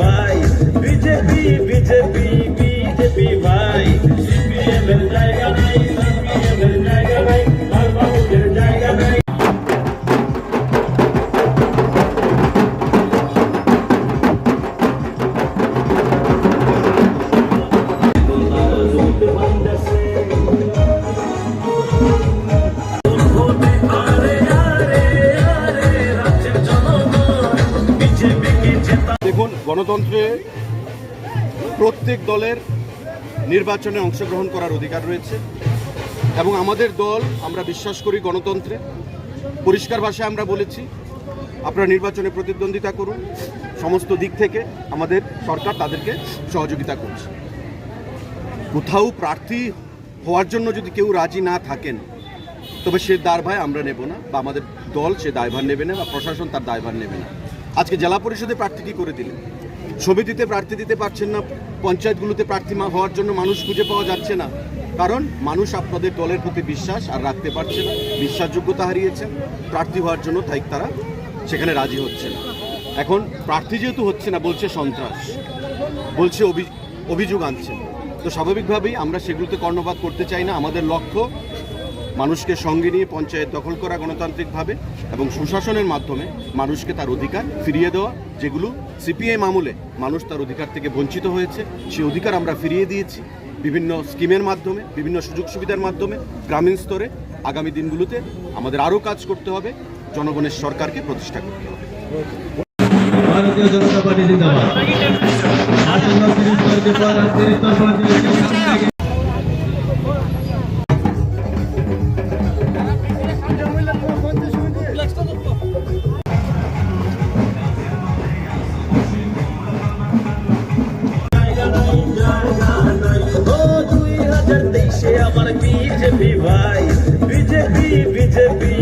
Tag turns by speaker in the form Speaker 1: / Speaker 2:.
Speaker 1: भाई BJP BJP গণতন্ত্রে প্রত্যেক দলের নির্বাচনে অংশগ্রহণ করার অধিকার রয়েছে এবং আমাদের দল, আমরা বিশ্বাস করি গণতন্ত্রে। পরিষ্কার ভাষায় আমরা বলেছি, আপনারা নির্বাচনে প্রতিদ্বন্দ্বিতা করুন। সমস্ত দিক থেকে আমাদের সরকার তাদেরকে সহযোগিতা করছে। কোথাও প্রার্থী হওয়ার জন্য যদি কেউ রাজি না থাকেন, তবে সে দায়ভার আমরা নেব না বা আমাদের দল সে দায়ভার নেবে না বা প্রশাসন তার দায়ভার নেবে না। আজকে জেলা পরিষদে প্রার্থী কি করে দিলেন? সমিতিতে প্রার্থী দিতে পারছেন না, পঞ্চায়েতগুলোতে প্রার্থী হওয়ার জন্য মানুষ খুঁজে পাওয়া যাচ্ছে না। কারণ মানুষ আপনাদের দলের প্রতি বিশ্বাস আর রাখতে পারছে না, বিশ্বাসযোগ্যতা হারিয়েছেন প্রার্থী হওয়ার জন্য তাই তারা সেখানে রাজি হচ্ছে না। এখন প্রার্থী যেহেতু হচ্ছে না, বলছে সন্ত্রাস, বলছে অভি- অভিযোগ আনছে। তো স্বাভাবিকভাবেই আমরা সেগুলোতে কর্ণপাত করতে চাই না, আমাদের লক্ষ্য মানুষকে সঙ্গে নিয়ে পঞ্চায়েত দখল করা গণতান্ত্রিকভাবে এবং সুশাসনের মাধ্যমে মানুষকে তার অধিকার ফিরিয়ে দেওয়া, যেগুলো সিপিএম আমলে মানুষ তার অধিকার থেকে বঞ্চিত হয়েছে সেই অধিকার আমরা ফিরিয়ে দিয়েছি। বিভিন্ন স্কিমের মাধ্যমে, বিভিন্ন সুযোগ সুবিধার মাধ্যমে গ্রামীণ স্তরে আগামী দিনগুলোতে আমাদের আরও কাজ করতে হবে, জনগণের সরকারকে প্রতিষ্ঠা করতে হবে।
Speaker 2: BJP BJP BJP